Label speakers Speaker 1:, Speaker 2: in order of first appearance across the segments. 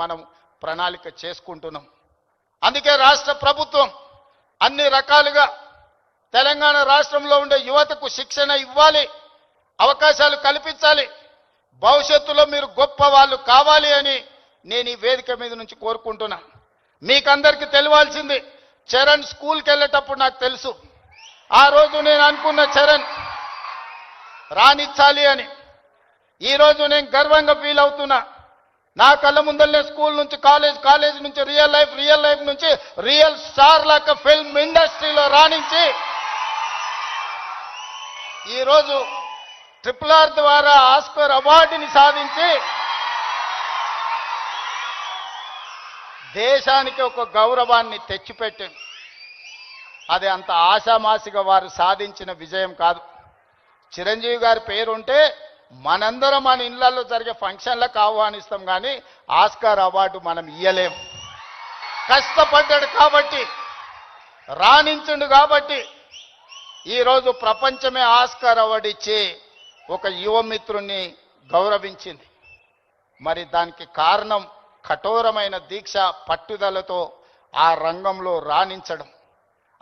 Speaker 1: మనం ప్రణాళిక చేసుకుంటున్నాం. అందుకే రాష్ట్ర ప్రభుత్వం అన్ని రకాలుగా తెలంగాణ రాష్ట్రంలో ఉండే యువతకు శిక్షణ ఇవ్వాలి అవకాశాలు కల్పించాలి భవిష్యత్తులో మీరు గొప్ప వాళ్ళు కావాలి అని నేను ఈ వేదిక మీద నుంచి కోరుకుంటున్నా. మీకందరికీ తెలియాల్సింది చరణ్ స్కూల్కి వెళ్ళేటప్పుడు నాకు తెలుసు. ఆ రోజు నేను అనుకున్న చరణ్ రాణించాలి అని. ఈరోజు నేను గర్వంగా ఫీల్ అవుతున్నా. నా కళ్ళ ముందరనే స్కూల్ నుంచి కాలేజ్ కాలేజ్ నుంచి రియల్ లైఫ్ రియల్ లైఫ్ నుంచి రియల్ స్టార్ లాగా ఫిల్మ్ ఇండస్ట్రీలో రాణించి ఈరోజు ట్రిపుల్ ఆర్ ద్వారా ఆస్కర్ అవార్డుని సాధించి దేశానికి ఒక గౌరవాన్ని తెచ్చిపెట్టింది. అది అంత ఆశామాసిగా వారు సాధించిన విజయం కాదు. చిరంజీవి గారి పేరుంటే మనందరం మన ఇళ్ళలో జరిగే ఫంక్షన్లకు ఆహ్వానిస్తాం కానీ ఆస్కార్ అవార్డు మనం ఇయ్యలేం. కష్టపడ్డాడు కాబట్టి రాణించుండు కాబట్టి ఈరోజు ప్రపంచమే ఆస్కార్ అవార్డు ఇచ్చి ఒక యువమిత్రుణ్ణి గౌరవించింది. మరి దానికి కారణం కఠోరమైన దీక్ష పట్టుదలతో ఆ రంగంలో రాణించడం.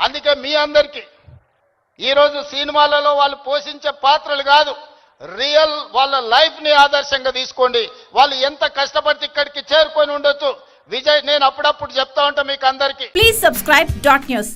Speaker 1: అందుకే మీ అందరికీ ఈరోజు సినిమాలలో వాళ్ళు పోషించే పాత్రలు కాదు. రియల్ వాళ్ళ లైఫ్ని ఆదర్శంగా తీసుకోండి. వాళ్ళు ఎంత కష్టపడితే ఇక్కడికి చేరుకొని ఉండొచ్చు. విజయ్ నేను అప్పుడప్పుడు చెప్తా ఉంటా మీకు అందరికీ
Speaker 2: ప్లీజ్ సబ్స్క్రైబ్ డాట్ న్యూస్